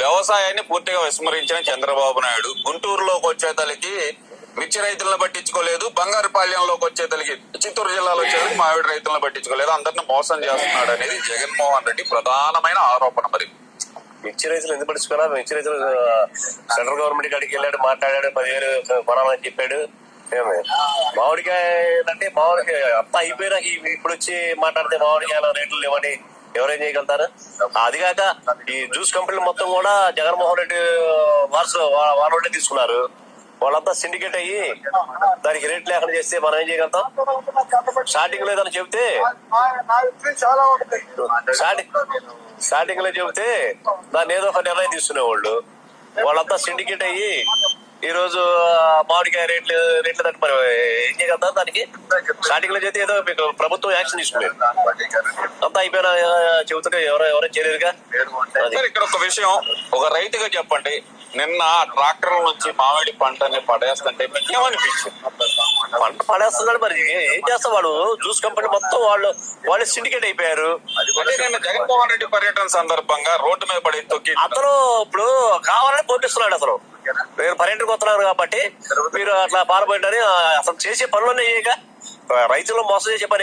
వ్యవసాయాన్ని పూర్తిగా విస్మరించిన చంద్రబాబు నాయుడు గుంటూరులోకి వచ్చేతలకి మిర్చి రైతులను పట్టించుకోలేదు బంగారుపాళ్యంలోకి వచ్చేతలకి చిత్తూరు జిల్లాలో వచ్చేది మామిడి రైతులను పట్టించుకోలేదు. అందరిని మోసం చేస్తున్నాడు అనేది జగన్మోహన్ రెడ్డి ప్రధానమైన ఆరోపణ మరి. మిర్చి రైతులు ఎందుకు పట్టించుకున్నారు మిర్చి రైతులు సెంట్రల్ గవర్నమెంట్ కాడికి వెళ్ళాడు మాట్లాడాడు పదివేలు కొనాలని చెప్పాడు. మామిడికాయ అంటే మామిడికాయ అంతా అయిపోయినాక ఇప్పుడు వచ్చి మాట్లాడితే మామిడికాయల రేట్లు లేవని ఎవరేం చేయగలుగుతారు? అది కాక ఈ జ్యూస్ కంపెనీలు మొత్తం కూడా జగన్మోహన్ రెడ్డి వారసు వా- వాళ్ళే తీసుకున్నారు. వాళ్ళంతా సిండికేట్ అయ్యి దానికి రేట్ లేకుండా చేస్తే మనం ఏం చేయగలుగుతాం? స్టార్టింగ్లో ఏదైనా చెబితే స్టార్టింగ్ స్టార్టింగ్లో చెబితే దాన్ని ఏదో ఒక నిర్ణయం తీసుకునేవాళ్ళు. వాళ్ళంతా సిండికేట్ అయ్యి ఈ రోజు మామిడికాయ రేట్లు రేట్లు తట్టు మరి ఏం చేయగలుగుతారు దానికి? స్టార్టింగ్లో ఏదో మీకు ప్రభుత్వం యాక్షన్ తీసుకునేది అంతా అయిపోయినా చెబుతుంటే ఎవరో ఎవరో చేయలేదుగా? ఇక్కడ ఒక విషయం ఒక రైతుగా చెప్పండి. నిన్న ట్రాక్టర్ నుంచి మామిడి పంటని పడేస్తుంటే ఏమనిపించింది? పంట పడేస్తున్నాడు మరి. ఏ- చేస్తా వాడు? జ్యూస్ కంపెనీ మొత్తం వాళ్ళు వాళ్ళు సిండికేట్ అయిపోయారు. జగన్మోహన్ రెడ్డి పర్యటన సందర్భంగా రోడ్డు మీద పడి తొక్కి అతను ఇప్పుడు కావాలని పోపిస్తున్నాడు అసలు మీరు పర్యటనకు వస్తున్నారు కాబట్టి మీరు అట్లా పాల్పడ్డారని అసలు చేసే పనులన్నీ చేయక రైతులు మోసం చేసే పని